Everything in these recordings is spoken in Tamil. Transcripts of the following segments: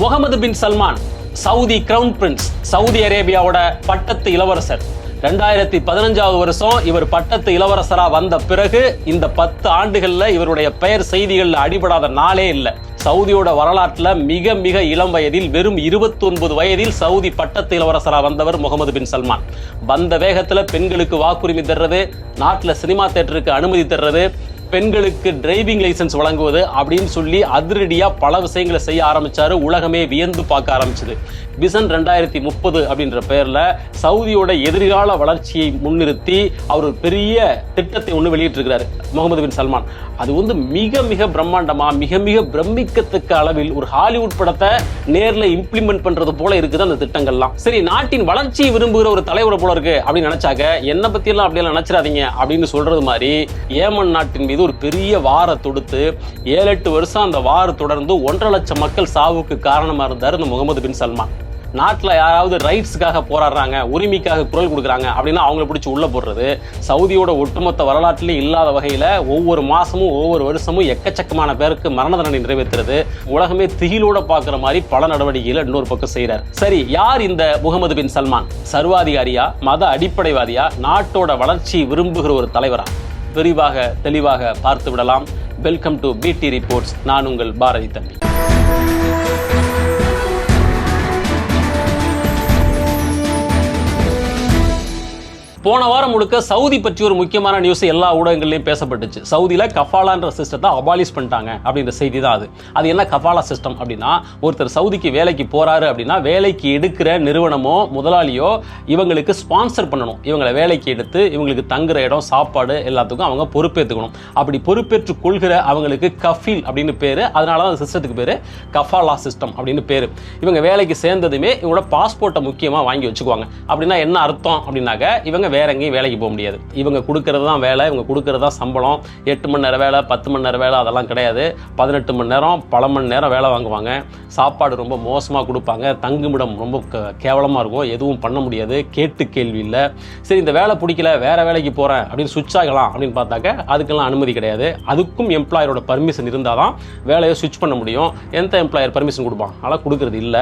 Mohammed bin Salman Saudi crown prince Saudi அரேபியாவோட பட்டத்து இளவரசர். ரெண்டாயிரத்தி பதினஞ்சாவது வருஷம் இவர் பட்டத்து இளவரசரா வந்த பிறகு இந்த பத்து ஆண்டுகள்ல இவருடைய பெயர் செய்திகளில் அடிபடாத நாளே இல்லை. சவுதியோட வரலாற்றுல மிக மிக இளம் வயதில் வெறும் 29 வயதில் சவுதி பட்டத்து இளவரசரா வந்தவர் முகமது பின் சல்மான். வந்த வேகத்துல பெண்களுக்கு வாக்குரிமை தர்றது நாட்டுல சினிமா தேட்டருக்கு அனுமதி தர்றது பெண்களுக்கு டிரைவிங் லைசென்ஸ் வழங்குவது அப்படின்னு சொல்லி அதிரடியா பல விஷயங்களை செய்ய ஆரம்பிச்சாரு. உலகமே வியந்து பார்க்க ஆரம்பிச்சது. விசன் ரெண்டாயிரத்தி முப்பது அப்படின்ற பெயரில் சவுதியோட எதிர்கால வளர்ச்சியை முன்னிறுத்தி அவர் பெரிய திட்டத்தை ஒன்று வெளியிட்டிருக்கிறார் முகமது பின் சல்மான். அது வந்து மிக மிக பிரம்மாண்டமாக மிக மிக பிரமிக்கத்தக்க அளவில் ஒரு ஹாலிவுட் படத்தை நேரில் இம்ப்ளிமெண்ட் பண்ணுறது போல இருக்குது அந்த திட்டங்கள்லாம். சரி நாட்டின் வளர்ச்சியை விரும்புகிற ஒரு தலைவரை போல இருக்கு அப்படின்னு நினைச்சாங்க என்னை பற்றியெல்லாம் எல்லாம் அப்படியெல்லாம் நினச்சிடாதீங்க அப்படின்னு சொல்கிறது மாதிரி ஏமன் நாட்டின் மீது ஒரு பெரிய வாரை தொடுத்து ஏழு எட்டு வருஷம் அந்த வார் தொடர்ந்து ஒன்றரை லட்சம் மக்கள் சாவுக்கு காரணமாக இருந்தார் இந்த முகமது பின் சல்மான். நாட்டில் யாராவது ரைட்ஸுக்காக போராடுறாங்க உரிமைக்காக குரல் கொடுக்குறாங்க அப்படின்னா அவங்கள பிடிச்சி உள்ளே போடுறது. சவுதியோட ஒட்டுமொத்த வரலாற்றிலே இல்லாத வகையில் ஒவ்வொரு மாதமும் ஒவ்வொரு வருஷமும் எக்கச்சக்கமான பேருக்கு மரண தண்டனை நிறைவேற்றுறது. உலகமே திகிலோட பார்க்குற மாதிரி பல நடவடிக்கைகளை இன்னொரு பக்கம் செய்கிறார் சரி யார் இந்த முகமது பின் சல்மான்? சர்வாதிகாரியா மத அடிப்படைவாதியா? நாட்டோட வளர்ச்சி விரும்புகிற ஒரு தலைவரா? விரிவாக தெளிவாக பார்த்து விடலாம். வெல்கம் டு பிடி ரிப்போர்ட்ஸ் நான் உங்கள் பாரதி தம்பி. போன வாரம் முழுக்க சவுதி பற்றி ஒரு முக்கியமான நியூஸ் எல்லா ஊடகங்கள்லையும் பேசப்பட்டுச்சு. சவுதியில் கஃபாலான்ற சிஸ்டத்தை அபாலிஷ் பண்ணிட்டாங்க அப்படின்ற செய்தி தான் அது. அது என்ன கஃபாலா சிஸ்டம் அப்படின்னா ஒருத்தர் சவுதிக்கு வேலைக்கு போறாரு அப்படின்னா வேலைக்கு எடுக்கிற நிறுவனமோ முதலாளியோ இவங்களுக்கு ஸ்பான்சர் பண்ணணும். இவங்களை வேலைக்கு எடுத்து இவங்களுக்கு தங்குற இடம் சாப்பாடு எல்லாத்துக்கும் அவங்க பொறுப்பேற்றுக்கணும் அப்படி பொறுப்பேற்று கொள்கிற அவங்களுக்கு கஃபீல் அப்படின்னு பேர். அதனால தான் அந்த சிஸ்டத்துக்கு பேர் கஃபாலா சிஸ்டம் அப்படின்னு பேர். இவங்க வேலைக்கு சேர்ந்ததுமே இவங்களோட பாஸ்போர்ட்டை முக்கியமாக வாங்கி வச்சுக்குவாங்க. அப்படின்னா என்ன அர்த்தம் அப்படின்னாக்க இவங்க வேற எங்கேயும் வேலைக்கு போக முடியாது. இவங்க கொடுக்கறது தான் வேலை இவங்க கொடுக்கறது தான் சம்பளம். எட்டு மணி நேரம் வேலை பத்து மணி நேரம் வேலை அதெல்லாம் கிடையாது. பதினெட்டு மணி நேரம் பல மணி நேரம் வேலை வாங்குவாங்க. சாப்பாடு ரொம்ப மோசமாக கொடுப்பாங்க. தங்குமிடம் ரொம்ப க- இருக்கும். எதுவும் பண்ண முடியாது. கேட்டு கேள்வி இல்லை. சரி இந்த வேலை பிடிக்கல வேற வேலைக்கு போகிறேன் அப்படின்னு சுவிட்ச் ஆகலாம் அப்படின்னு பார்த்தாக்க அதுக்கெல்லாம் அனுமதி கிடையாது. அதுக்கும் எம்ப்ளாயரோட பர்மிஷன் இருந்தால் தான் வேலையை சுவிட்ச் பண்ண முடியும். எந்த எம்ப்ளாயர் பர்மிஷன் கொடுப்பான்? அதெல்லாம் கொடுக்கறது இல்லை.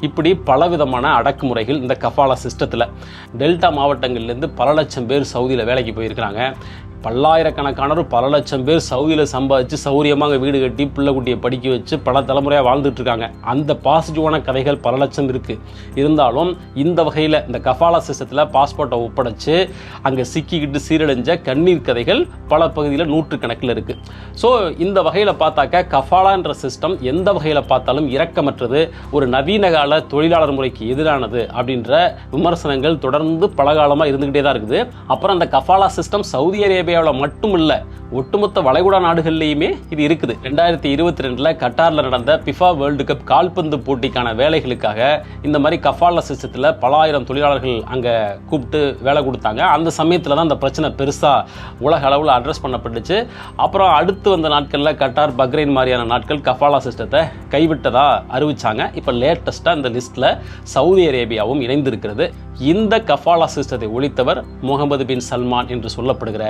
இப்படி பலவிதமான அடக்குமுறைகள் இந்த கஃபாலா சிஸ்டத்தில் டெல்டா மாவட்டங்கள்லேருந்து பல லட்சம் பேர் சவுதியில் வேலைக்கு போயிருக்கிறாங்க. பல்லாயிரக்கணக்கானவர் பல லட்சம் பேர் சவுதியில் சம்பாதிச்சு சௌரியமாக வீடு கட்டி பிள்ளை குட்டியை படிக்க வச்சு பல தலைமுறையாக வாழ்ந்துட்டு இருக்காங்க. அந்த பாசிட்டிவான கதைகள் பல லட்சம் இருக்கு. இருந்தாலும் இந்த வகையில் இந்த கஃபாலா சிஸ்டத்தில் பாஸ்போர்ட்டை ஒப்படைச்சு அங்கே சிக்கிக்கிட்டு சீரழிஞ்ச கண்ணீர் கதைகள் பல பகுதியில் நூற்றுக்கணக்கில் இருக்கு. ஸோ இந்த வகையில் பார்த்தாக்க கஃபாலான்ற சிஸ்டம் எந்த வகையில் பார்த்தாலும் இரக்கமற்றது ஒரு நவீன கால தொழிலாளர் முறைக்கு எதிரானது அப்படின்ற விமர்சனங்கள் தொடர்ந்து பல காலமாக இருந்துகிட்டே தான் இருக்குது. அப்புறம் அந்த கஃபாலா சிஸ்டம் சவுதி அரேபியா அரேபியாவில் மட்டும் இல்லை ஒட்டுமொத்த வளைகுடா நாடுகள்லையுமே இது இருக்குது. ரெண்டாயிரத்தி இருபத்தி ரெண்டில் கட்டாரில் நடந்த பிஃபா வேர்ல்டு கப் கால்பந்து போட்டிக்கான வேலைகளுக்காக இந்த மாதிரி கஃபாலா சிஸ்டத்தில் பல ஆயிரம் தொழிலாளர்கள் அங்கே கூப்பிட்டு வேலை கொடுத்தாங்க. அந்த சமயத்தில் தான் அந்த பிரச்சனை பெருசாக உலக அளவில் அட்ரஸ் பண்ணப்பட்டுச்சு. அப்புறம் அடுத்து வந்த நாட்களில் கட்டார் பக்ரைன் மாதிரியான நாட்கள் கஃபாலா சிஸ்டத்தை கைவிட்டதாக அறிவித்தாங்க இப்போ லேட்டஸ்ட்டாக இந்த லிஸ்ட்டில் சவுதி அரேபியாவும் இணைந்திருக்கிறது. இந்த கஃபாலா சிஸ்டத்தை ஒழித்தவர் முகமது பின் சல்மான் என்று சொல்லப்படுகிற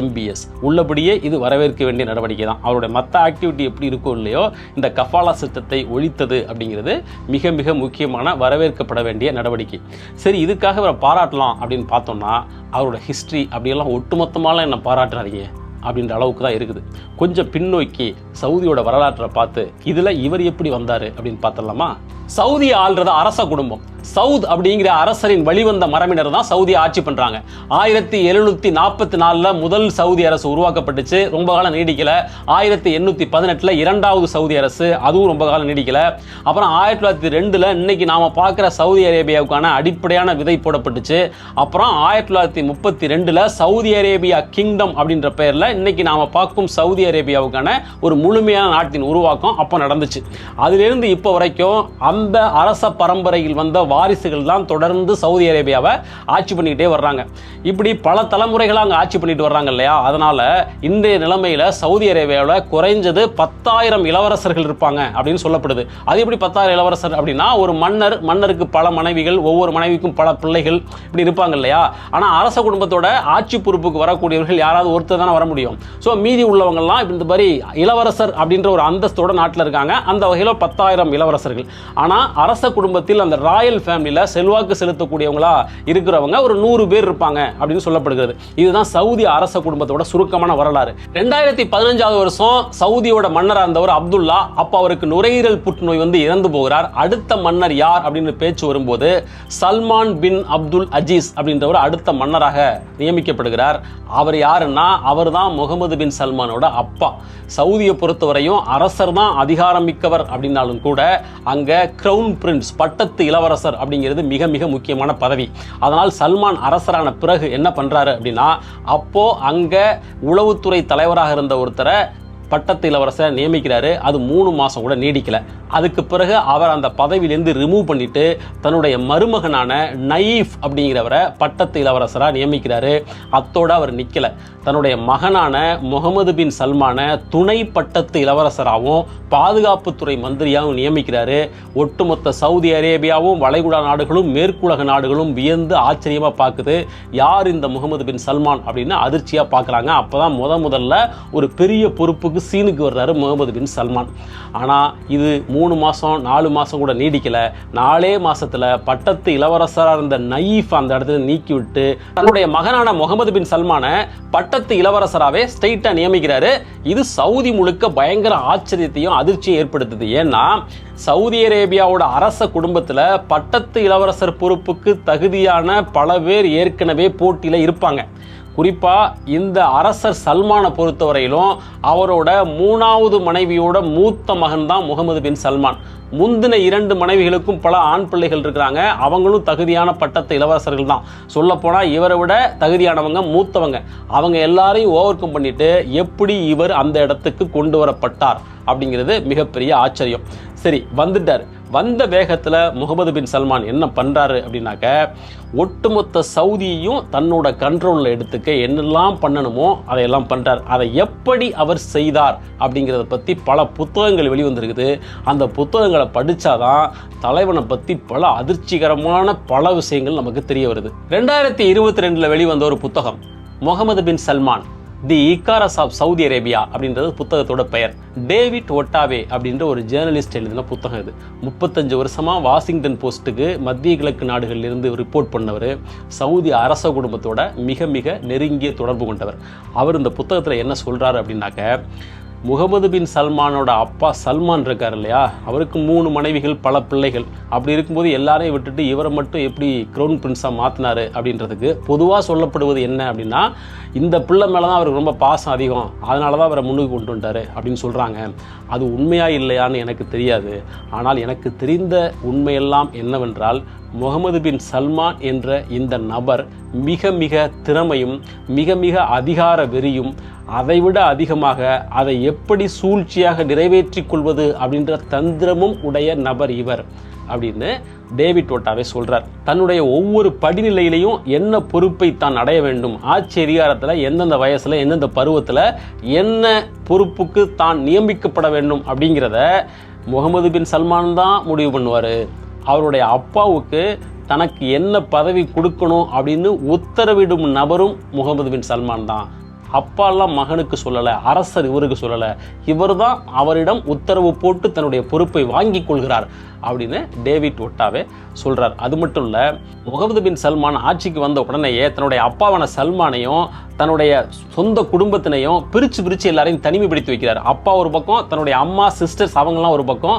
எம்பிஎஸ் உள்ளபடியே இது வரவேற்க வேண்டிய நடவடிக்கை தான். அவருடைய மற்ற ஆக்டிவிட்டி எப்படி இருக்கும் இல்லையோ இந்த கஃபாலா சட்டத்தை ஒழித்தது அப்படிங்கிறது மிக மிக முக்கியமான வரவேற்கப்பட வேண்டிய நடவடிக்கை. சரி இதுக்காக அவரை பாராட்டலாம் அப்படின்னு பார்த்தோம்னா அவரோட ஹிஸ்ட்ரி அப்படியெல்லாம் ஒட்டுமொத்தமாலாம் என்ன பாராட்டுறாதீங்க அப்படின்ற அளவுக்கு தான் இருக்குது. கொஞ்சம் பின்னோக்கி சவுதியோட வரலாற்றை பார்த்து இதில் இவர் எப்படி வந்தார் அப்படின்னு பார்த்தலாமா சவுதி ஆள்றது அரச குடும்பம். சவுத் அப்படிங்கிற அரசரின் வழிவந்த மரபினர் தான் சவுதி ஆட்சி பண்ணுறாங்க ஆயிரத்தி எழுநூற்றி நாற்பத்தி நாலில் முதல் சவுதி அரசு உருவாக்கப்பட்டுச்சு. ரொம்ப காலம் நீடிக்கல. ஆயிரத்தி எண்ணூற்றி பதினெட்டில் இரண்டாவது சவுதி அரசு அதுவும் ரொம்ப காலம் நீடிக்கல. அப்புறம் ஆயிரத்தி தொள்ளாயிரத்தி ரெண்டில் இன்னைக்கு நாம் பார்க்குற சவுதி அரேபியாவுக்கான அடிப்படையான விதை போடப்பட்டுச்சு. அப்புறம் ஆயிரத்தி தொள்ளாயிரத்தி முப்பத்தி ரெண்டில் சவுதி அரேபியா கிங்டம் அப்படின்ற பெயரில் இன்னைக்கு நாம் பார்க்கும் சவுதி அரேபியாவுக்கான ஒரு முழுமையான நாட்டின் உருவாக்கம் அப்போ நடந்துச்சு. அதிலிருந்து இப்போ வரைக்கும் அந்த அரச பரம்பரையில் வந்த வாரிசுகள் தான் தொடர்ந்து சவுதி அரேபியாவை ஆட்சி பண்ணிக்கிட்டே வர்றாங்க. இப்படி பல தலைமுறைகளாக அங்கே ஆட்சி பண்ணிட்டு வர்றாங்க இல்லையா? அதனால இன்றைய நிலைமையில் சவுதி அரேபியாவில் குறைஞ்சது பத்தாயிரம் இளவரசர்கள் இருப்பாங்க அப்படின்னு சொல்லப்படுது. அது எப்படி பத்தாயிரம் இளவரசர் அப்படின்னா ஒரு மன்னர் மன்னருக்கு பல மனைவிகள் ஒவ்வொரு மனைவிக்கும் பல பிள்ளைகள் இப்படி இருப்பாங்க இல்லையா? ஆனால் அரச குடும்பத்தோட ஆட்சி பொறுப்புக்கு வரக்கூடியவர்கள் யாராவது ஒருத்தர் தானே வர முடியும். ஸோ மீதி உள்ளவங்கள்லாம் இந்த மாதிரி இளவரசர் அப்படின்ற ஒரு அந்தஸ்தோட நாட்டில் இருக்காங்க. அந்த வகையில் பத்தாயிரம் இளவரசர்கள். ஆனால் அரச குடும்பத்தில் அந்த ராயல் ஃபேமிலியில் செல்வாக்கு செலுத்தக்கூடியவங்களா இருக்கிறவங்க ஒரு நூறு பேர் இருப்பாங்க அப்படின்னு சொல்லப்படுகிறது. இதுதான் சவுதி அரச குடும்பத்தோட சுருக்கமான வரலாறு. ரெண்டாயிரத்தி பதினஞ்சாவது வருஷம் சவுதியோட மன்னராக இருந்தவர் அப்துல்லா அப்போ அவருக்கு நுரையீரல் புற்றுநோய் வந்து இறந்து போகிறார். அடுத்த மன்னர் யார் அப்படின்னு பேச்சு வரும்போது சல்மான் பின் அப்துல் அஜீஸ் அப்படின்றவர் அடுத்த மன்னராக நியமிக்கப்படுகிறார். அவர் யாருன்னா அவர் தான் முகமது பின் சல்மானோட அப்பா. சவுதியை பொறுத்தவரையும் அரசர் தான் அதிகாரம் மிக்கவர் அப்படின்னாலும் கூட அங்கே கிரவுன் பிரின்ஸ் பட்டத்து இளவரசர் அப்படிங்கிறது மிக மிக முக்கியமான பதவி. அதனால் சல்மான் அரசரான பிறகு என்ன பண்றாரு அப்படின்னா அப்போ அங்க உளவுத்துறை தலைவராக இருந்த ஒருத்தரை பட்டத்து இளவரசரை நியமிக்கிறாரு. அது மூணு மாசம் கூட நீடிக்கல. அதுக்கு பிறகு அவர் அந்த பதவியிலேருந்து ரிமூவ் பண்ணிட்டு தன்னுடைய மருமகனான நயீஃப் அப்படிங்கிறவரை பட்டத்து இளவரசராக நியமிக்கிறாரு. அத்தோட அவர் நிற்கலை தன்னுடைய மகனான முகமது பின் சல்மான துணை பட்டத்து இளவரசராகவும் பாதுகாப்புத்துறை மந்திரியாகவும் நியமிக்கிறாரு. ஒட்டுமொத்த சவுதி அரேபியாவும் வளைகுடா நாடுகளும் மேற்குலக நாடுகளும் வியந்து ஆச்சரியமாக பார்க்குது யார் இந்த முகமது பின் சல்மான் அப்படின்னு அதிர்ச்சியாக பார்க்குறாங்க அப்போ தான் முத முதல்ல ஒரு பெரிய பொறுப்புக்கு சீனுக்கு வர்றாரு முகமது பின் சல்மான். ஆனால் இது மூ மூணு மாதம் நாலு மாதம் கூட நீடிக்கலை. நாலே மாதத்தில் பட்டத்து இளவரசராக இருந்த நயீஃப் அந்த இடத்துல நீக்கி விட்டு தன்னுடைய மகனான முகமது பின் சல்மானை பட்டத்து இளவரசராகவே ஸ்ட்ரெயிட்டாக நியமிக்கிறாரு. இது சவுதி முழுக்க பயங்கர ஆச்சரியத்தையும் அதிர்ச்சியும் ஏற்படுத்துது. ஏன்னா சவுதி அரேபியாவோட அரச குடும்பத்தில் பட்டத்து இளவரசர் பொறுப்புக்கு தகுதியான பல பேர் ஏற்கனவே போட்டியில் இருப்பாங்க. குறிப்பாக இந்த அரசர் சல்மானை பொறுத்தவரையிலும் அவரோட மூணாவது மனைவியோட மூத்த மகன் தான் முகமது பின் சல்மான். முந்தின இரண்டு மனைவிகளுக்கும் பல ஆண் பிள்ளைகள் இருக்கிறாங்க. அவங்களும் தகுதியான பட்டத்து இளவரசர்கள் தான். சொல்லப்போனால் இவரை விட தகுதியானவங்க மூத்தவங்க. அவங்க எல்லாரையும் ஓவர் கம் பண்ணிட்டு எப்படி இவர் அந்த இடத்துக்கு கொண்டு வரப்பட்டார் அப்படிங்கிறது மிகப்பெரிய ஆச்சரியம். சரி வந்துட்டார். வந்த வேகத்தில் முகமது பின் சல்மான் என்ன பண்ணுறாரு அப்படின்னாக்க ஒட்டுமொத்த சவுதியையும் தன்னோட கண்ட்ரோலில் எடுத்துக்க என்னெல்லாம் பண்ணணுமோ அதையெல்லாம் பண்ணுறார் அதை எப்படி அவர் செய்தார் அப்படிங்கிறத பற்றி பல புத்தகங்கள் வெளிவந்திருக்குது. அந்த புத்தகங்களை படித்தாதான் தலைவனை பற்றி பல அதிர்ச்சிகரமான பல விஷயங்கள் நமக்கு தெரிய வருது. ரெண்டாயிரத்தி இருபத்தி ரெண்டில் வெளிவந்த ஒரு புத்தகம் Mohammed bin Salman. The Icarus of Saudi Arabia அப்படின்றது புத்தகத்தோட பெயர். டேவிட் ஒட்டாவே அப்படின்ற ஒரு ஜேர்னலிஸ்ட் எழுதின புத்தகம் இது. முப்பத்தஞ்சு வருஷமாக வாஷிங்டன் போஸ்ட்டுக்கு மத்திய கிழக்கு நாடுகளில் இருந்து ரிப்போர்ட் பண்ணவர். சவுதி அரச குடும்பத்தோட மிக மிக நெருங்கிய தொடர்பு கொண்டவர். அவர் இந்த புத்தகத்தில் என்ன சொல்கிறார் அப்படின்னாக்க முகமது பின் சல்மானோட அப்பா சல்மான் இருக்கார் இல்லையா? அவருக்கு மூணு மனைவிகள் பல பிள்ளைகள். அப்படி இருக்கும்போது எல்லாரையும் விட்டுட்டு இவரை மட்டும் எப்படி க்ரௌன் பிரின்ஸாக மாற்றினாரு அப்படின்றதுக்கு பொதுவாக சொல்லப்படுவது என்ன அப்படின்னா இந்த பிள்ளை மேலே தான் அவருக்கு ரொம்ப பாசம் அதிகம். அதனால தான் அவரை முன்னுக்கு கொண்டு வந்துட்டாரு அப்படின்னு சொல்கிறாங்க அது உண்மையா இல்லையான்னு எனக்கு தெரியாது. ஆனால் எனக்கு தெரிந்த உண்மையெல்லாம் என்னவென்றால் முகமது பின் சல்மான் என்ற இந்த நபர் மிக மிக திறமையும் மிக மிக அதிகார வெறியும் அதைவிட அதிகமாக அதை எப்படி சூழ்ச்சியாக நிறைவேற்றி கொள்வது அப்படின்ற தந்திரமும் உடைய நபர் இவர் அப்படின்னு டேவிட் ஓட்டாவே சொல்கிறார் தன்னுடைய ஒவ்வொரு படிநிலையிலையும் என்ன பொறுப்பை தான் அடைய வேண்டும் ஆட்சி அதிகாரத்தில் எந்தெந்த வயசில் எந்தெந்த பருவத்தில் என்ன பொறுப்புக்கு தான் நியமிக்கப்பட வேண்டும் அப்படிங்கிறத முகமது பின் சல்மான் தான் முடிவு பண்ணுவார். அவருடைய அப்பாவுக்கு தனக்கு என்ன பதவி கொடுக்கணும் அப்படின்னு உத்தரவிடும் நபரும் முகமது பின் சல்மான் தான். அப்பாலாம் மகனுக்கு சொல்லலை அரசர் இவருக்கு சொல்லலை. இவர் தான் அவரிடம் உத்தரவு போட்டு தன்னுடைய பொறுப்பை வாங்கி கொள்கிறார் அப்படின்னு டேவிட் ஒட்டாவே சொல்கிறார் அது மட்டும் இல்லை முகமது பின் சல்மான் ஆட்சிக்கு வந்த உடனேயே தன்னுடைய அப்பாவான சல்மானையும் தன்னுடைய சொந்த குடும்பத்தினையும் பிரித்து பிரித்து எல்லாரையும் தனிமைப்படுத்தி வைக்கிறார். அப்பா ஒரு பக்கம் தன்னுடைய அம்மா சிஸ்டர்ஸ் அவங்கலாம் ஒரு பக்கம்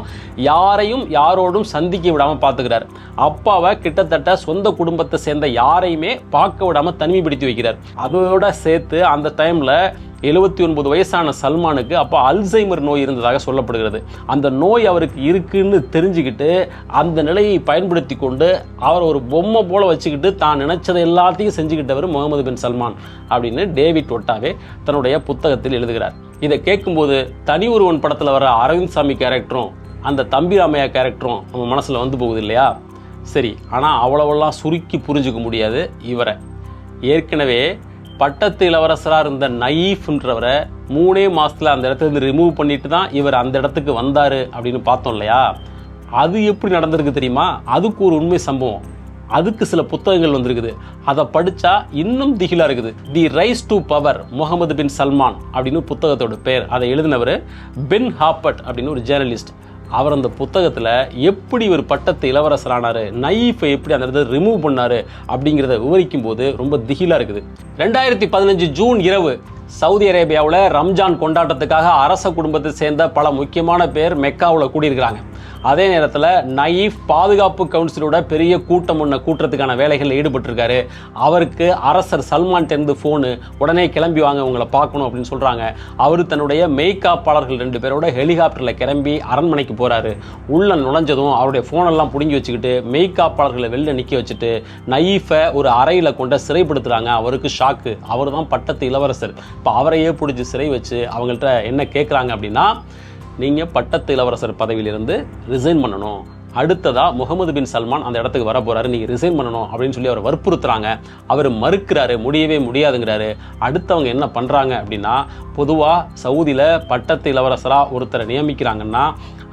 யாரையும் யாரோடும் சந்திக்க விடாமல் பார்த்துக்கிறார். அப்பாவை கிட்டத்தட்ட சொந்த குடும்பத்தை சேர்ந்த யாரையுமே பார்க்க விடாமல் தனிமைப்படுத்தி வைக்கிறார். அதோட சேர்த்து அந்த டைமில் எழுபத்தி ஒன்பது வயசான சல்மானுக்கு அப்போ அல்சைமர் நோய் இருந்ததாக சொல்லப்படுகிறது. அந்த நோய் அவருக்கு இருக்குன்னு தெரிஞ்சுக்கிட்டு அந்த நிலையை பயன்படுத்தி கொண்டு அவர் ஒரு பொம்மை போல் வச்சுக்கிட்டு தான் நினச்சதை எல்லாத்தையும் செஞ்சுக்கிட்டவர் முகமது பின் சல்மான் அப்படின்னு டேவிட் ஒட்டாவே தன்னுடைய புத்தகத்தில் எழுதுகிறார். இதை கேட்கும்போது தனி ஒருவன் படத்தில் வர அரவிந்த் சாமி கேரக்டரும் அந்த தம்பி ராமையா கேரக்டரும் நம்ம மனசில் வந்து போகுது இல்லையா? சரி ஆனால் அவ்வளவெல்லாம் சுருக்கி புரிஞ்சுக்க முடியாது இவரை. ஏற்கனவே பட்டத்து இளவரசராக இருந்த நயீஃப்ன்றவரை மூணே மாதத்தில் அந்த இடத்துல இருந்து ரிமூவ் பண்ணிட்டு தான் இவர் அந்த இடத்துக்கு வந்தார் அப்படின்னு பார்த்தோம் இல்லையா? அது எப்படி நடந்திருக்கு தெரியுமா? அதுக்கு ஒரு உண்மை சம்பவம். அதுக்கு சில புத்தகங்கள் வந்திருக்குது. அதை படித்தா இன்னும் திகிலாக இருக்குது. The rise to power Mohammed bin Salman அப்படின்னு புத்தகத்தோட பேர். அதை எழுதினவர் பென் ஹாப்பட் அப்படின்னு ஒரு ஜேர்னலிஸ்ட். அவர் அந்த புத்தகத்தில் எப்படி ஒரு பட்டத்து இளவரசரானார் நைஃபை எப்படி அந்த இடத்துல ரிமூவ் பண்ணார் அப்படிங்கிறத விவரிக்கும் போது ரொம்ப திகிலாக இருக்குது. ரெண்டாயிரத்தி பதினஞ்சு ஜூன் இரவு சவுதி அரேபியாவில் ரம்ஜான் கொண்டாட்டத்துக்காக அரச குடும்பத்தை சேர்ந்த பல முக்கியமான பேர் மெக்காவில் கூடியிருக்கிறாங்க. அதே நேரத்தில் நயீஃப் பாதுகாப்பு கவுன்சிலோட பெரிய கூட்டம் ஒன்று கூட்டுறதுக்கான வேலைகளில் ஈடுபட்டிருக்காரு. அவருக்கு அரசர் சல்மான் டெந்து ஃபோனு உடனே கிளம்பி வாங்க உங்களை பார்க்கணும் அப்படின்னு சொல்கிறாங்க அவர் தன்னுடைய மெய்காப்பாளர்கள் ரெண்டு பேரோட ஹெலிகாப்டரில் கிளம்பி அரண்மனைக்கு போகிறாரு உள்ள நுழைஞ்சதும் அவருடைய ஃபோனெல்லாம் பிடுங்கி வச்சுக்கிட்டு மெய்காப்பாளர்களை வெளில நிற்க வச்சுட்டு நயீஃபை ஒரு அறையில் கொண்ட சிறைப்படுத்துகிறாங்க அவருக்கு ஷாக்கு அவர் தான் பட்டத்து இளவரசர். இப்போ அவரையே பிடிச்சி சிறை வச்சு அவங்கள்ட்ட என்ன கேட்குறாங்க அப்படின்னா நீங்கள் பட்டத்து இளவரசர் பதவியிலிருந்து ரிசைன் பண்ணணும். அடுத்ததாக முகமது பின் சல்மான் அந்த இடத்துக்கு வர போகிறாரு நீங்கள் ரிசைன் பண்ணணும் அப்படின்னு சொல்லி அவர் வற்புறுத்துறாங்க. அவர் மறுக்கிறாரு முடியவே முடியாதுங்கிறாரு. அடுத்தவங்க என்ன பண்ணுறாங்க அப்படின்னா பொதுவாக சவுதியில் பட்டத்து இளவரசராக ஒருத்தரை நியமிக்கிறாங்கன்னா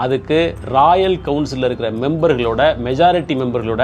அதுக்கு ராயல் கவுன்சிலில் இருக்கிற மெம்பர்களோட மெஜாரிட்டி மெம்பர்களோட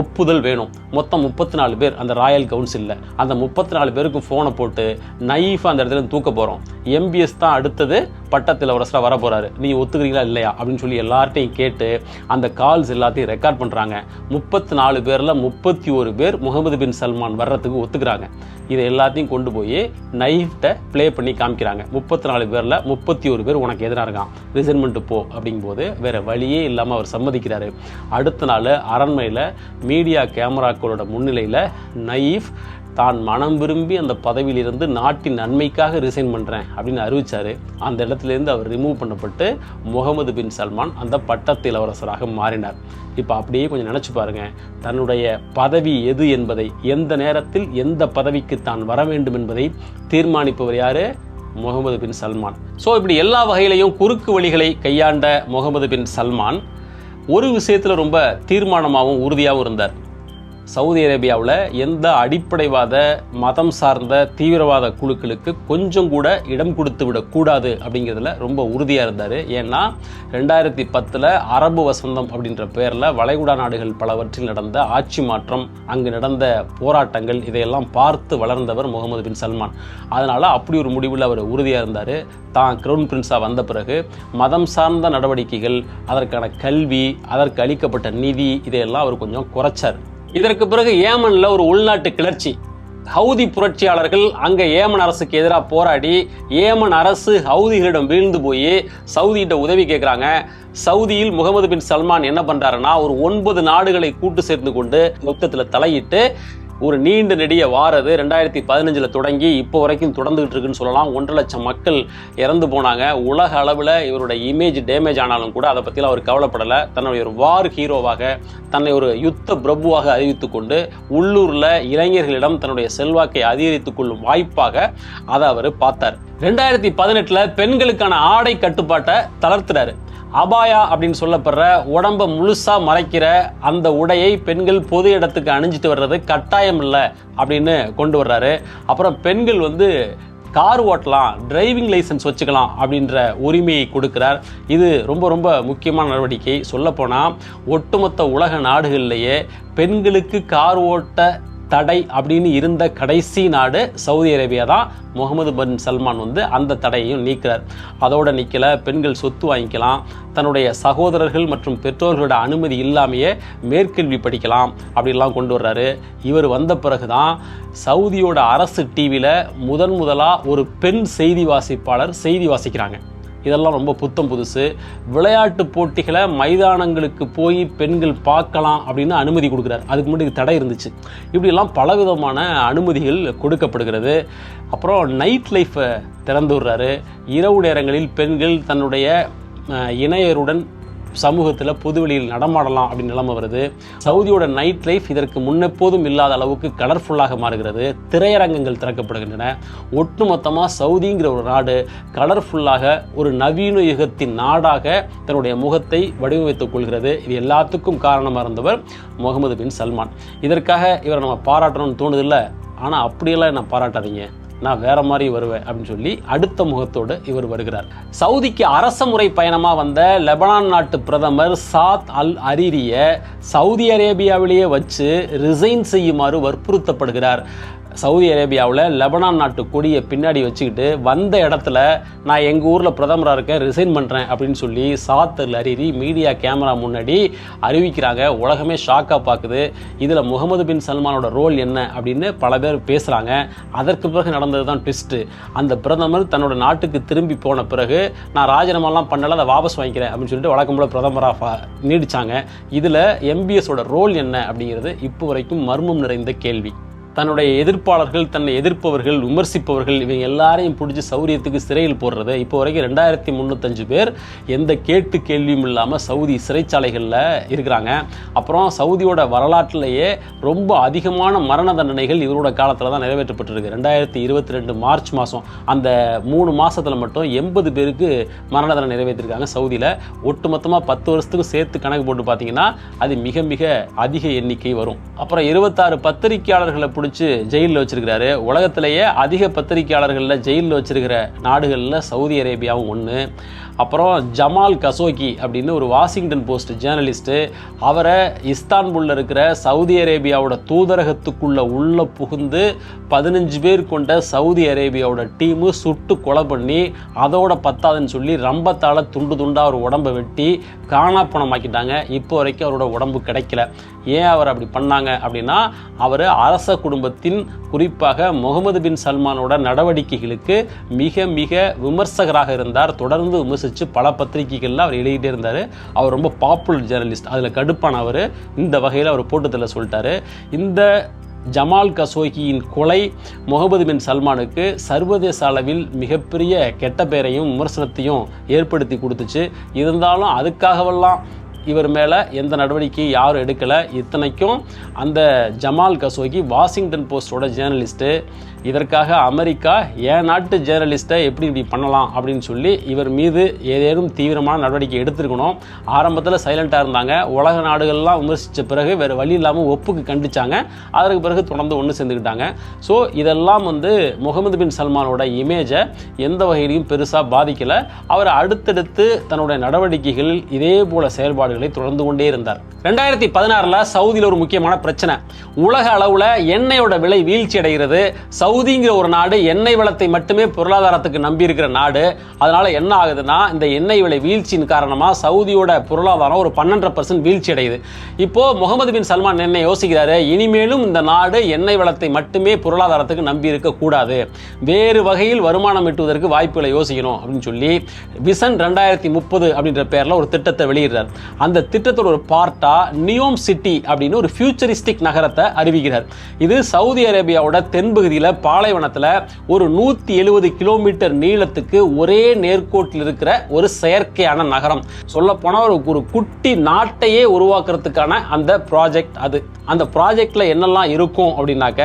ஒப்புதல் வேணும். மொத்தம் முப்பத்தி நாலு பேர் அந்த ராயல் கவுன்சிலில். அந்த முப்பத்தி நாலு பேருக்கு ஃபோனை போட்டு நைஃபாக அந்த இடத்துல தூக்க போகிறோம் எம்பிஎஸ் தான் அடுத்தது பட்டத்தில் இளவரசராக வர போகிறாரு நீ ஒத்துக்கிறீங்களா இல்லையா அப்படின்னு சொல்லி எல்லார்ட்டையும் கேட்டு அந்த கால்ஸ் எல்லாத்தையும் ரெக்கார்ட் பண்ணுறாங்க முப்பத்தி நாலு பேரில் முப்பத்தி ஒரு பேர் முகமது பின் சல்மான் வர்றதுக்கு ஒத்துக்கிறாங்க. இதை எல்லாத்தையும் கொண்டு போய் நைஃப்டை ப்ளே பண்ணி காமிக்கிறாங்க. முப்பத்தி நாலு பேரில் முப்பத்தி ஒரு பேர் உனக்கு எதிராக இருக்கான். ரிசன்மெண்ட் போ அப்படிங்கும்போது வேறு வழியே இல்லாமல் அவர் சம்மதிக்கிறாரு. அடுத்த நாள் அரண்மையில் மீடியா கேமராக்களோட முன்னிலையில் நைஃப் தான் மனம் விரும்பி அந்த பதவியிலிருந்து நாட்டின் நன்மைக்காக ரிசைன் பண்ணுறேன் அப்படின்னு அறிவிச்சாரு. அந்த இடத்துலேருந்து அவர் ரிமூவ் பண்ணப்பட்டு முகமது பின் சல்மான் அந்த பட்டத்து இளவரசராக மாறினார். இப்போ அப்படியே கொஞ்சம் நினச்சி பாருங்கள் தன்னுடைய பதவி எது என்பதை எந்த நேரத்தில் எந்த பதவிக்கு தான் வர வேண்டும் என்பதை தீர்மானிப்பவர் யார்? முகமது பின் சல்மான். ஸோ இப்படி எல்லா வகையிலையும் குறுக்கு வழிகளை கையாண்ட முகமது பின் சல்மான் ஒரு விஷயத்தில் ரொம்ப தீர்மானமாகவும் உறுதியாகவும் இருந்தார். சவுதி அரேபியாவில் எந்த அடிப்படைவாத மதம் சார்ந்த தீவிரவாத குழுக்களுக்கு கொஞ்சம் கூட இடம் கொடுத்து விடக்கூடாது அப்படிங்கிறதுல ரொம்ப உறுதியாக இருந்தார். ஏன்னா ரெண்டாயிரத்தி பத்தில் அரபு வசந்தம் அப்படின்ற பேரில் வளைகுடா நாடுகள் பலவற்றில் நடந்த ஆட்சி மாற்றம் அங்கு நடந்த போராட்டங்கள் இதையெல்லாம் பார்த்து வளர்ந்தவர் முகமது பின் சல்மான். அதனால் அப்படி ஒரு முடிவில் அவர் உறுதியாக இருந்தார். தான் கிரவுன் பிரின்ஸாக வந்த பிறகு மதம் சார்ந்த நடவடிக்கைகள் அதற்கான கல்வி அதற்கு அளிக்கப்பட்ட நிதி இதையெல்லாம் அவர் கொஞ்சம் குறைச்சார். இதற்கு பிறகு ஏமன்ல ஒரு உள்நாட்டு கிளர்ச்சி. ஹவுதி புரட்சியாளர்கள் அங்கே ஏமன் அரசுக்கு எதிராக போராடி ஏமன் அரசு ஹவுதிகளிடம் வீழ்ந்து போய் சவுதிகிட்ட உதவி கேட்குறாங்க சவுதியில் முகமது பின் சல்மான் என்ன பண்ணுறாருன்னா ஒரு ஒன்பது நாடுகளை கூட்டு சேர்ந்து கொண்டு யுத்தத்தில் தலையிட்டு ஒரு நீண்ட நெடிய வாரது ரெண்டாயிரத்தி பதினஞ்சில் தொடங்கி இப்போ வரைக்கும் தொடர்ந்துகிட்டு இருக்குன்னு சொல்லலாம். ஒன்றரை லட்சம் மக்கள் இறந்து போனாங்க. உலக அளவில் இவரோட இமேஜ் டேமேஜ் ஆனாலும் கூட அதை பற்றிலாம் அவர் கவலைப்படலை. தன்னுடைய ஒரு வார் ஹீரோவாக தன்னை ஒரு யுத்த பிரபுவாக அறிவித்து கொண்டு உள்ளூரில் இளைஞர்களிடம் தன்னுடைய செல்வாக்கை அதிகரித்து கொள்ளும் வாய்ப்பாக அதை அவர் பார்த்தார். ரெண்டாயிரத்தி பதினெட்டில் பெண்களுக்கான ஆடை கட்டுப்பாட்டை தளர்த்துறாரு அபாயா அப்படின்னு சொல்லப்படுற உடம்ப முழுசாக மறைக்கிற அந்த உடையை பெண்கள் பொது இடத்துக்கு அணிஞ்சிட்டு வர்றது கட்டாயம் இல்லை அப்படின்னு கொண்டு வர்றாரு. அப்புறம் பெண்கள் வந்து கார் ஓட்டலாம் டிரைவிங் லைசன்ஸ் வச்சுக்கலாம் அப்படின்ற உரிமையை கொடுக்கிறார். இது ரொம்ப ரொம்ப முக்கியமான நடவடிக்கை. சொல்லப்போனால் ஒட்டுமொத்த உலக நாடுகளிலேயே பெண்களுக்கு கார் ஓட்ட தடை அப்படின்னு இருந்த கடைசி நாடு சவுதி அரேபியா தான். முகமது பின் சல்மான் வந்து அந்த தடையையும் நீக்கிறார். அதோட நிற்கல பெண்கள் சொத்து வாங்கிக்கலாம் தன்னுடைய சகோதரர்கள் மற்றும் பெற்றோர்களோட அனுமதி இல்லாமையே மேற்கல்வி படிக்கலாம் அப்படிலாம் கொண்டு வர்றாரு. இவர் வந்த பிறகு தான் சவுதியோட அரசு டிவியில் முதன் முதலாக ஒரு பெண் செய்தி வாசிப்பாளர் செய்தி வாசிக்கிறாங்க. இதெல்லாம் ரொம்ப புத்தம் புதுசு. விளையாட்டு போட்டிகளை மைதானங்களுக்கு போய் பெண்கள் பார்க்கலாம் அப்படின்னு அனுமதி கொடுக்குறாரு. அதுக்கு முன்னாடி தடை இருந்துச்சு. இப்படியெல்லாம் பலவிதமான அனுமதிகள் கொடுக்கப்படுகிறது. அப்புறம் நைட் லைஃப்பை திறந்து விடுறாரு இரவு நேரங்களில் பெண்கள் தன்னுடைய இணையருடன் சமூகத்தில் பொதுவெளியில் நடமாடலாம் அப்படின்னு நிலைமை வருது. சவுதியோட நைட் லைஃப் இதற்கு முன்னெப்போதும் இல்லாத அளவுக்கு கலர்ஃபுல்லாக மாறுகிறது. திரையரங்கங்கள் திறக்கப்படுகின்றன. ஒட்டுமொத்தமாக சவுதிங்கிற ஒரு நாடு கலர்ஃபுல்லாக ஒரு நவீன யுகத்தின் நாடாக தன்னுடைய முகத்தை வடிவமைத்துக் கொள்கிறது. இது எல்லாத்துக்கும் காரணமாக இருந்தவர் முகமது பின் சல்மான். இதற்காக இவரை நம்ம பாராட்டணும்னு தோணுதில்ல ஆனால் அப்படியெல்லாம் என்ன பாராட்டாதீங்க? நான் வேற மாதிரி வருவேன் அப்படின்னு சொல்லி அடுத்த முகத்தோடு இவர் வருகிறார். சவுதிக்கு அரச முறை பயணமாக வந்த லெபனான் நாட்டு பிரதமர் சாத் அல் அரிரிய சவுதி அரேபியாவிலேயே வச்சு ரிசைன் செய்யுமாறு வற்புறுத்தப்படுகிறார். சவுதி அரேபியாவில் லெபனான் நாட்டு கொடியை பின்னாடி வச்சுக்கிட்டு வந்த இடத்துல நான் எங்கள் ஊரில் பிரதமராக இருக்கேன் ரிசைன் பண்ணுறேன் அப்படின்னு சொல்லி சாத்தர் அல் மீடியா கேமரா முன்னாடி அறிவிக்கிறாங்க. உலகமே ஷாக்காக பார்க்குது. இதில் முகமது பின் சல்மானோட ரோல் என்ன அப்படின்னு பல பேர் பேசுகிறாங்க அதற்கு பிறகு நடந்தது தான் ட்விஸ்ட்டு அந்த பிரதமர் தன்னோட நாட்டுக்கு திரும்பி போன பிறகு நான் ராஜினாமாலாம் பண்ணல அதை வாபஸ் வாங்கிக்கிறேன் அப்படின்னு சொல்லிட்டு வழக்கம் போல பிரதமராக நீடிச்சாங்க. இதில் எம்பிஎஸோட ரோல் என்ன அப்படிங்கிறது இப்போ வரைக்கும் மர்மம் நிறைந்த கேள்வி. தன்னுடைய எதிர்ப்பாளர்கள் தன்னை எதிர்ப்பவர்கள் விமர்சிப்பவர்கள் இவங்க எல்லாரையும் பிடிச்சி சௌரியத்துக்கு சிறையில் போடுறது இப்போ வரைக்கும் ரெண்டாயிரத்தி முந்நூற்றஞ்சு பேர் எந்த கேட்டு கேள்வியும் இல்லாமல் சவுதி சிறைச்சாலைகளில் இருக்கிறாங்க. அப்புறம் சவுதியோட வரலாற்றிலேயே ரொம்ப அதிகமான மரண தண்டனைகள் இவரோட காலத்தில் தான் நிறைவேற்றப்பட்டிருக்கு. ரெண்டாயிரத்தி இருபத்தி ரெண்டு மார்ச் மாதம் அந்த மூணு மாதத்தில் மட்டும் எண்பது பேருக்கு மரண தண்டனை நிறைவேற்றிருக்காங்க சவுதியில். ஒட்டுமொத்தமாக பத்து வருஷத்துக்கு சேர்த்து கணக்கு போட்டு பார்த்தீங்கன்னா அது மிக மிக அதிக எண்ணிக்கை வரும். அப்புறம் இருபத்தாறு பத்திரிகையாளர்களை பிடிச்சி ஜெயிலில் வச்சிருக்கிறாரு. உலகத்திலேயே அதிக பத்திரிகையாளர்களில் ஜெயிலில் வச்சிருக்கிற நாடுகளில் சவுதி அரேபியாவும் ஒன்று அப்புறம் ஜமால் கசோக்கி அப்படின்னு ஒரு வாஷிங்டன் போஸ்ட் ஜேர்னலிஸ்ட்டு அவரை இஸ்தான்புல்ல இருக்கிற சவுதி அரேபியாவோட தூதரகத்துக்குள்ளே உள்ளே புகுந்து பதினஞ்சு பேர் கொண்ட சவுதி அரேபியாவோட டீமு சுட்டு கொலை பண்ணி அதோட பத்தாதுன்னு சொல்லி ரம்பத்தால் துண்டு துண்டாக அவர் உடம்பை வெட்டி காணாப்பணமாக்கிட்டாங்க. இப்போ வரைக்கும் அவரோட உடம்பு கிடைக்கல. ஏன் அவர் அப்படி பண்ணாங்க அப்படின்னா அவர் அரச குடும்பத்தின் குறிப்பாக முகமது பின் சல்மானோட நடவடிக்கைகளுக்கு மிக மிக விமர்சகராக இருந்தார். தொடர்ந்து விமர்சித்து பல பத்திரிகைகளில் அவர் எழுதிட்டே இருந்தார். அவர் ரொம்ப பாப்புலர் ஜேர்னலிஸ்ட் அதில் கடுப்பான அவர். இந்த வகையில் அவர் போட்டத்தில் சொல்லிட்டாரு. இந்த ஜமால் கசோகியின் கொலை முகமது பின் சல்மானுக்கு சர்வதேச அளவில் மிகப்பெரிய கெட்ட பெயரையும் விமர்சனத்தையும் ஏற்படுத்தி கொடுத்துச்சு. இருந்தாலும் அதுக்காகவெல்லாம் இவர் மேலே எந்த நடவடிக்கையும் யாரும் எடுக்கலை. இத்தனைக்கும் அந்த ஜமால் கசோகி வாஷிங்டன் போஸ்டோட ஜேர்னலிஸ்ட்டு இதற்காக அமெரிக்கா என் நாட்டு ஜேர்னலிஸ்ட்டை எப்படி இப்படி பண்ணலாம் அப்படின்னு சொல்லி இவர் மீது ஏதேனும் தீவிரமான நடவடிக்கை எடுத்திருக்கணும். ஆரம்பத்தில் சைலண்ட்டாக இருந்தாங்க. உலக நாடுகள்லாம் விமர்சித்த பிறகு வேறு வழி இல்லாமல் ஒப்புக்கு கண்டிச்சாங்க. அதற்கு பிறகு தொடர்ந்து ஒன்று சேர்ந்துக்கிட்டாங்க. ஸோ இதெல்லாம் வந்து முகமது பின் சல்மானோட இமேஜை எந்த வகையிலையும் பெருசாக பாதிக்கலை. அவர் அடுத்தடுத்து தன்னுடைய நடவடிக்கைகளில் இதே போல செயல்பாடுகளை தொடர்ந்து கொண்டே இருந்தார். ரெண்டாயிரத்தி பதினாறில் சவுதியில் ஒரு முக்கியமான பிரச்சனை. உலக அளவில் எண்ணெயோட விலை வீழ்ச்சி அடைகிறது சவுதிங்கிற ஒரு நாடு எண்ணெய் வளத்தை மட்டுமே பொருளாதாரத்துக்கு நம்பி இருக்கிற நாடு. அதனால் என்ன ஆகுதுன்னா இந்த எண்ணெய் விலை வீழ்ச்சியின் காரணமாக சவுதியோட பொருளாதாரம் ஒரு பன்னெண்டரை பர்சன்ட் வீழ்ச்சி அடையுது. இப்போது முகமது பின் சல்மான் என்ன யோசிக்கிறாரு? இனிமேலும் இந்த நாடு எண்ணெய் வளத்தை மட்டுமே பொருளாதாரத்துக்கு நம்பி இருக்கக்கூடாது வேறு வகையில் வருமானம் ஈட்டுவதற்கு வாய்ப்புகளை யோசிக்கணும் அப்படின்னு சொல்லி விசன் ரெண்டாயிரத்தி முப்பது அப்படின்ற பேரில் ஒரு திட்டத்தை வெளியிடுறார். அந்த திட்டத்தோட ஒரு பார்ட்டா நியோம் சிட்டி அப்படின்னு ஒரு ஃபியூச்சரிஸ்டிக் நகரத்தை அறிவிக்கிறார். இது சவுதி அரேபியாவோட தென்பகுதியில் பாலைவனத்தில் ஒரு நூற்றி எழுபது கிலோமீட்டர் நீளத்துக்கு ஒரே நேர்கோட்டில் இருக்கிற ஒரு செயற்கையான நகரம். சொல்லப்போனால் ஒரு ஒரு குட்டி நாட்டையே உருவாக்குறதுக்கான அந்த ப்ராஜெக்ட் அது. அந்த ப்ராஜெக்டில் என்னெல்லாம் இருக்கும் அப்படின்னாக்க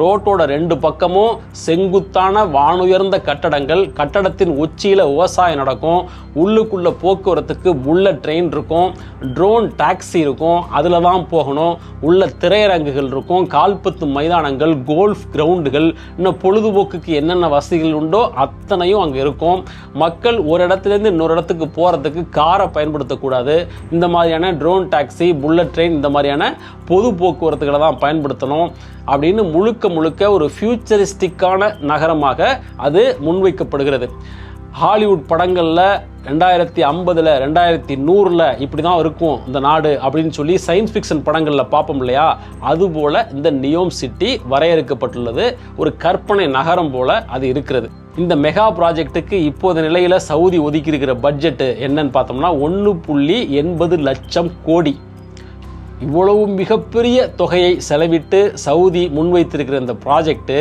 ரோட்டோட ரெண்டு பக்கமும் செங்குத்தான வானுயர்ந்த கட்டடங்கள். கட்டடத்தின் உச்சியில் விவசாயம் நடக்கும். உள்ளுக்குள்ள போக்குவரத்துக்கு புல்லட் ட்ரெயின் இருக்கும். ட்ரோன் டாக்ஸி இருக்கும். அதில் தான் போகணும். உள்ள திரையரங்குகள் இருக்கும். கால்பத்து மைதானங்கள் கோல்ஃப் கிரவுண்டுகள் இன்னும் பொழுதுபோக்குக்கு என்னென்ன வசதிகள் உண்டோ அத்தனையும் அங்கே இருக்கும். மக்கள் ஒரு இடத்துலேருந்து இன்னொரு இடத்துக்கு போகிறதுக்கு காரை பயன்படுத்தக்கூடாது. இந்த மாதிரியான ட்ரோன் டாக்ஸி புல்லட் ட்ரெயின் இந்த மாதிரியான பொது போக்குவரத்துகளை தான் பயன்படுத்தணும். அப்படின்னு முழுக்க முழுக்க ஒரு ஃபியூச்சரிஸ்டிக்கான நகரமாக அது முன்வைக்கப்படுகிறது. ஹாலிவுட் படங்களில் ரெண்டாயிரத்தி ஐம்பதில் ரெண்டாயிரத்தி நூறில் இப்படி தான் இருக்கும் இந்த நாடு அப்படின்னு சொல்லி சயின்ஸ் ஃபிக்ஷன் படங்களில் பார்ப்போம் இல்லையா? அதுபோல் இந்த நியோம் சிட்டி வரையறுக்கப்பட்டுள்ளது. ஒரு கற்பனை நகரம் போல் அது இருக்கிறது. இந்த மெகா ப்ராஜெக்ட்டுக்கு இப்போது நிலையில் சவுதி ஒதுக்கி இருக்கிற பட்ஜெட்டு என்னன்னு பார்த்தோம்னா ஒன்று புள்ளி எண்பது லட்சம் கோடி. இவ்வளவு மிகப்பெரிய தொகையை செலவிட்டு சவுதி முன்வைத்திருக்கிற இந்த ப்ராஜெக்ட்டு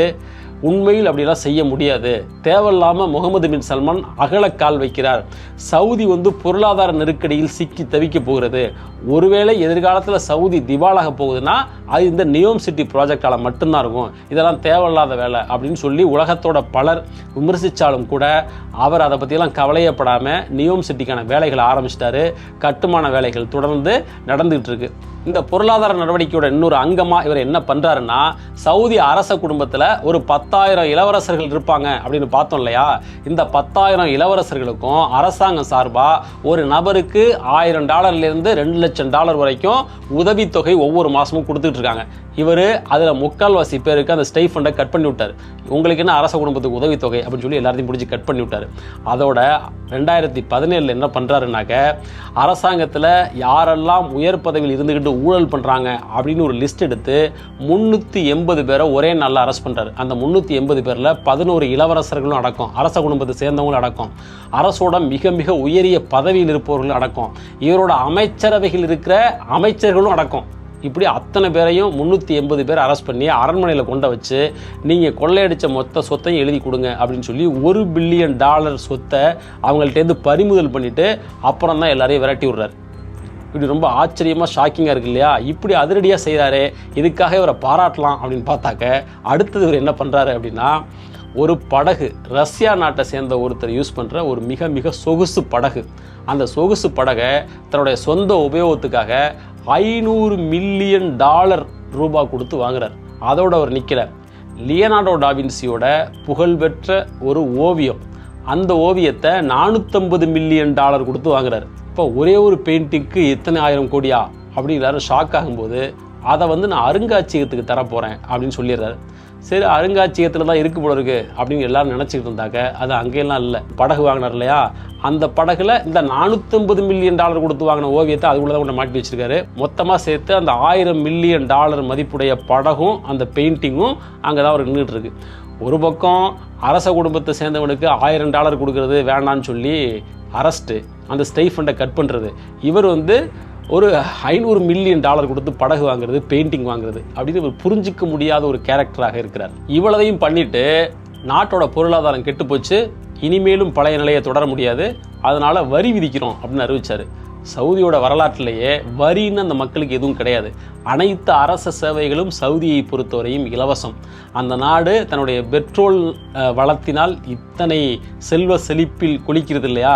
உண்மையில் அப்படிலாம் செய்ய முடியாது. தேவையில்லாமல் முகமது பின் சல்மான் அகலக்கால் வைக்கிறார். சவுதி வந்து பொருளாதார நெருக்கடியில் சிக்கி தவிக்க போகிறது. ஒருவேளை எதிர்காலத்தில் சவுதி திவாலாக போகுதுன்னா அது இந்த நியோம் சிட்டி ப்ராஜெக்டால் மட்டும்தான் இருக்கும். இதெல்லாம் தேவையில்லாத வேலை அப்படின்னு சொல்லி உலகத்தோட பலர் விமர்சித்தாலும் கூட அவர் அதை பற்றியெல்லாம் கவலையப்படாமல் நியோம் சிட்டிக்கான வேலைகளை ஆரம்பிச்சிட்டாரு. கட்டுமான வேலைகள் தொடர்ந்து நடந்துகிட்டு இருக்கு இந்த பொருளாதார நடவடிக்கையோட இன்னொரு அங்கமாக இவர் என்ன பண்ணுறாருன்னா சவுதி அரச குடும்பத்தில் ஒரு பத்தாயிரம் இளவரசர்கள் இருப்பாங்க அப்படின்னு பார்த்தோம் இல்லையா? இந்த பத்தாயிரம் இளவரசர்களுக்கும் அரசாங்கம் சார்பாக ஒரு நபருக்கு ஆயிரம் டாலர்லேருந்து ரெண்டு லட்சம் டாலர் வரைக்கும் உதவித்தொகை ஒவ்வொரு மாதமும் கொடுத்துட்டு இருக்காங்க. இவர் அதில் முக்கால்வாசி பேருக்கு அந்த ஸ்டைஃபண்டை கட் பண்ணி விட்டார். உங்களுக்கு என்ன அரச குடும்பத்துக்கு உதவித்தொகை அப்படின்னு சொல்லி எல்லாத்தையும் பிடிச்சி கட் பண்ணி விட்டார். அதோட ரெண்டாயிரத்தி பதினேழில் என்ன பண்ணுறாருனாக்க அரசாங்கத்தில் யாரெல்லாம் உயர் பதவியில் இருந்துக்கிட்டு ஊழல் பண்ணுறாங்க அப்படின்னு ஒரு லிஸ்ட் எடுத்து முந்நூற்றி எண்பது பேரை ஒரே நாளில் அரெஸ்ட் பண்ணுறாரு அந்த முந்நூற்றி எண்பது பேரில் பதினோரு இளவரசர்களும் அடக்கம் அரச குடும்பத்தை சேர்ந்தவங்களும் அடக்கம் அரசோட மிக மிக உயரிய பதவியில் இருப்பவர்களும் அடக்கம் இவரோட அமைச்சரவையில் இருக்கிற அமைச்சர்களும் அடக்கம். இப்படி அத்தனை பேரையும் முந்நூற்றி எண்பது பேர் அரெஸ்ட் பண்ணி அரண்மனையில் கொண்ட வச்சு நீங்கள் கொள்ளையடித்த மொத்த சொத்தையும் எழுதி கொடுங்க அப்படின்னு சொல்லி ஒரு பில்லியன் டாலர் சொத்தை அவங்கள்ட்டேருந்து பறிமுதல் பண்ணிவிட்டு அப்புறம் தான் எல்லாரையும் விரட்டி விட்றாரு. இப்படி ரொம்ப ஆச்சரியமாக ஷாக்கிங்காக இருக்கு இல்லையா? இப்படி அதிரடியாக செய்கிறாரு இதுக்காக இவரை பாராட்டலாம் அப்படின்னு பார்த்தாக்க அடுத்தது இவர் என்ன பண்ணுறாரு அப்படின்னா ஒரு படகு ரஷ்யா நாட்டை சேர்ந்த ஒருத்தர் யூஸ் பண்ணுற ஒரு மிக மிக சொகுசு படகு. அந்த சொகுசு படகை தன்னுடைய சொந்த உபயோகத்துக்காக ஐநூறு மில்லியன் டாலர் ரூபா கொடுத்து வாங்குறார். அதோட அவர் நிற்கிறார் லியனார்டோ டாவின்சியோட புகழ்பெற்ற ஒரு ஓவியம். அந்த ஓவியத்தை நானூற்றம்பது மில்லியன் டாலர் கொடுத்து வாங்குறாரு. இப்போ ஒரே ஒரு பெயிண்டிங்க்கு எத்தனை ஆயிரம் கோடியா? அப்படின்னு எல்லாரும் ஷாக் ஆகும்போது அதை வந்து நான் அருங்காட்சியகத்துக்கு தரப்போகிறேன் அப்படின்னு சொல்லிடுறாரு. சரி அருங்காட்சியகத்தில் தான் இருக்கு போல இருக்கு அப்படின்னு எல்லாரும் நினச்சிக்கிட்டு இருந்தாக்க அது அங்கேயெல்லாம் இல்லை. படகு வாங்கினார் இல்லையா? அந்த படகுல இந்த நானூற்றம்பது மில்லியன் டாலர் கொடுத்து வாங்கின ஓவியத்தை அதுக்குள்ளே தான் கொண்டு மாட்டி வச்சிருக்காரு. மொத்தமாக சேர்த்து அந்த ஆயிரம் மில்லியன் டாலர் மதிப்புடைய படகும் அந்த பெயிண்டிங்கும் அங்கே தான் அவர் நின்றுட்டு இருக்கு. ஒரு பக்கம் அரச குடும்பத்தை சேர்ந்தவனுக்கு ஆயிரம் டாலர் கொடுக்கறது வேண்டான்னு சொல்லி அரஸ்ட்டு அந்த ஸ்டைஃபண்டை கட் பண்ணுறது இவர் வந்து ஒரு ஐநூறு மில்லியன் டாலர் கொடுத்து படகு வாங்குறது பெயிண்டிங் வாங்குறது அப்படின்னு இவர் புரிஞ்சிக்க முடியாத ஒரு கேரக்டராக இருக்கிறார். இவ்வளதையும் பண்ணிட்டு நாட்டோட பொருளாதாரம் கெட்டு போச்சு. இனிமேலும் பழைய நிலையை தொடர முடியாது. அதனால வரி விதிக்கிறோம் அப்படின்னு அறிவிச்சாரு. சவுதியோட வரலாற்றிலேயே வரின்னு அந்த மக்களுக்கு எதுவும் கிடையாது. அனைத்து அரச சேவைகளும் சவுதியை பொறுத்தவரையும் இலவசம். அந்த நாடு தன்னுடைய பெட்ரோல் வளத்தினால் இத்தனை செல்வ செழிப்பில் குளிக்கிறது இல்லையா?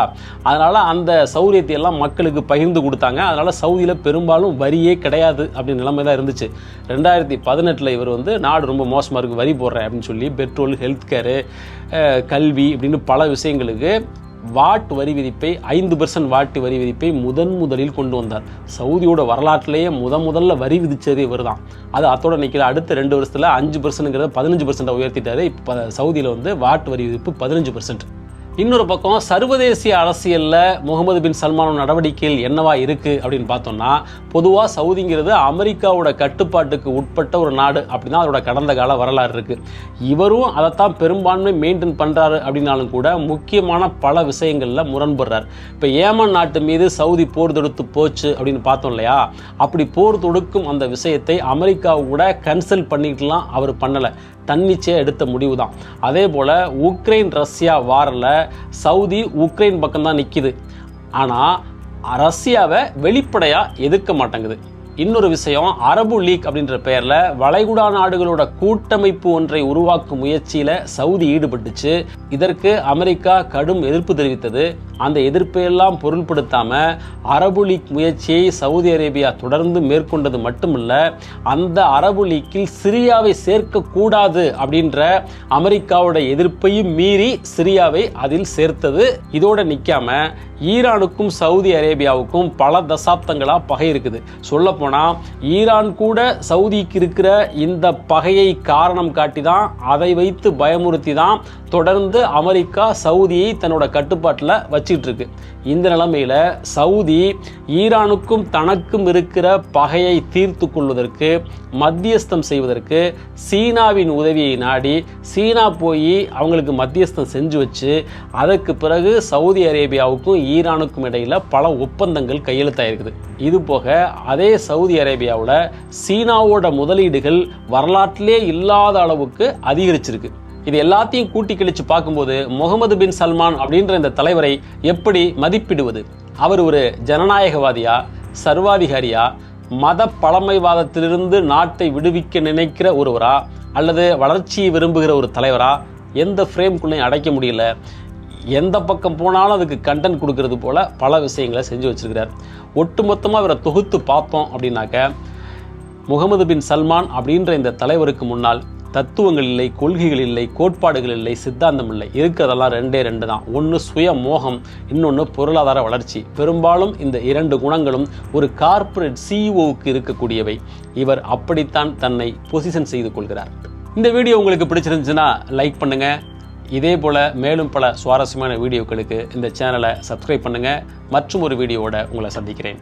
அதனால் அந்த சௌரியத்தை எல்லாம் மக்களுக்கு பகிர்ந்து கொடுத்தாங்க. அதனால் சவுதியில் பெரும்பாலும் வரியே கிடையாது அப்படின்னு நிலைமை தான் இருந்துச்சு. ரெண்டாயிரத்தி பதினெட்டில் இவர் வந்து நாடு ரொம்ப மோசமாக இருக்குது வரி போடுறேன் அப்படின்னு சொல்லி பெட்ரோல் ஹெல்த் கேரு கல்வி இப்படின்னு பல விஷயங்களுக்கு வாட் வரி விதிப்பை ஐந்து பெர்சன்ட் வாட் வரி விதிப்பை முதன் முதலில் கொண்டு வந்தார். சவுதியோட வரலாற்றிலேயே முத முதல்ல வரி விதித்தது இவர் தான் அது அத்தோட நிற்கிற அடுத்த ரெண்டு வருஷத்தில் அஞ்சு பர்சன்ட்ங்கிறத பதினஞ்சு பர்சன்ட்டை உயர்த்திட்டாரு. இப்போ சவுதியில் வந்து வாட் வரி விதிப்பு பதினஞ்சு பர்சன்ட் இன்னொரு பக்கம் சர்வதேசிய அரசியலில் முகமது பின் சல்மானோட நடவடிக்கைகள் என்னவா இருக்குது அப்படின்னு பார்த்தோம்னா பொதுவாக சவுதிங்கிறது அமெரிக்காவோட கட்டுப்பாட்டுக்கு உட்பட்ட ஒரு நாடு அப்படின்னா அதோட கடந்த கால வரலாறு இருக்குது இவரும் அதைத்தான் பெரும்பான்மை மெயின்டைன் பண்ணுறாரு அப்படின்னாலும் கூட முக்கியமான பல விஷயங்களில் முரண்படுறார். இப்போ ஏமன் நாட்டு மீது சவுதி போர் தொடுத்து போச்சு அப்படின்னு பார்த்தோம் இல்லையா? அப்படி போர் தொடுக்கும் அந்த விஷயத்தை அமெரிக்கா கூட கன்சல்ட் பண்ணிக்கலாம் அவர் பண்ணலை. தன்னிச்சையாக எடுத்த முடிவு தான் அதே போல் உக்ரைன் ரஷ்யா வாரில் சவுதி உக்ரைன் பக்கம்தான் நிற்கிது ஆனால் ரஷ்யாவை வெளிப்படையாக எதிர்க்க மாட்டேங்குது. இன்னொரு விஷயம் அரபு லீக் அப்படின்ற பெயரில் வளைகுடா நாடுகளோட கூட்டமைப்பு ஒன்றை உருவாக்கும் முயற்சியில் சவுதி ஈடுபட்டுச்சு. இதற்கு அமெரிக்கா கடும் எதிர்ப்பு தெரிவித்தது. அந்த எதிர்ப்பையெல்லாம் பொருள்படுத்தாம அரபு லீக் முயற்சியை சவுதி அரேபியா தொடர்ந்து மேற்கொண்டது மட்டுமல்ல அந்த அரபு லீக்கில் சிரியாவை சேர்க்கக்கூடாது அப்படின்ற அமெரிக்காவோட எதிர்ப்பையும் மீறி சிரியாவை அதில் சேர்த்தது. இதோட நிற்காம ஈரானுக்கும் சவுதி அரேபியாவுக்கும் பல தசாப்தங்களாக பகை இருக்குது. சொல்ல போனால் ஈரான் கூட சவுதிக்கு இருக்கிற இந்த பகையை காரணம் காட்டி தான் அதை வைத்து பயமுறுத்தி தான் தொடர்ந்து அமெரிக்கா சவுதியை தன்னோட கட்டுப்பாட்டில் வச்சிட்டு இருக்கு இந்த நிலைமையில் சவுதி ஈரானுக்கும் தனக்கும் இருக்கிற பகையை தீர்த்து கொள்வதற்கு மத்தியஸ்தம் செய்வதற்கு சீனாவின் உதவியை நாடி சீனா போய் அவங்களுக்கு மத்தியஸ்தம் செஞ்சு வச்சு அதற்கு பிறகு சவுதி அரேபியாவுக்கும் ஈரானுக்கும் இடையில் பல ஒப்பந்தங்கள் கையெழுத்தாயிருக்குது. இது போக அதே சவுதி அரேபியாவில் சீனாவோட முதலீடுகள் வரலாற்றிலே இல்லாத அளவுக்கு அதிகரிச்சிருக்கு. இது எல்லாத்தையும் கூட்டி கிழிச்சு பார்க்கும்போது முகமது பின் சல்மான் அப்படின்ற இந்த தலைவரை எப்படி மதிப்பிடுவது? அவர் ஒரு ஜனநாயகவாதியா சர்வாதிகாரியா மத பழமைவாதத்திலிருந்து நாட்டை விடுவிக்க நினைக்கிற ஒருவரா? அல்லது வளர்ச்சியை விரும்புகிற ஒரு தலைவரா? எந்த ஃப்ரேம்குள்ளேயும் அடைக்க முடியல? எந்த பக்கம் போனாலும் அதுக்கு கண்டென்ட் கொடுக்கறது போல பல விஷயங்களை செஞ்சு வச்சிருக்கிறார். ஒட்டுமொத்தமாக இவரை தொகுத்து பார்த்தோம் அப்படின்னாக்க முகமது பின் சல்மான் அப்படின்ற இந்த தலைவருக்கு முன்னால் தத்துவங்கள் இல்லை கொள்கைகள் இல்லை கோட்பாடுகள் இல்லை சித்தாந்தம் இல்லை. இருக்கிறதெல்லாம் ரெண்டே ரெண்டு தான். ஒன்று சுய மோகம் இன்னொன்று பொருளாதார வளர்ச்சி. பெரும்பாலும் இந்த இரண்டு குணங்களும் ஒரு கார்ப்பரேட் சிஇஓவுக்கு இருக்கக்கூடியவை. இவர் அப்படித்தான் தன்னை பொசிஷன் செய்து கொள்கிறார். இந்த வீடியோ உங்களுக்கு பிடிச்சிருந்துச்சுன்னா லைக் பண்ணுங்க. இதே போல் மேலும் பல சுவாரஸ்யமான வீடியோக்களுக்கு இந்த சேனலை சப்ஸ்கிரைப் பண்ணுங்கள் மற்றும் ஒரு வீடியோவோட உங்களை சந்திக்கிறேன்.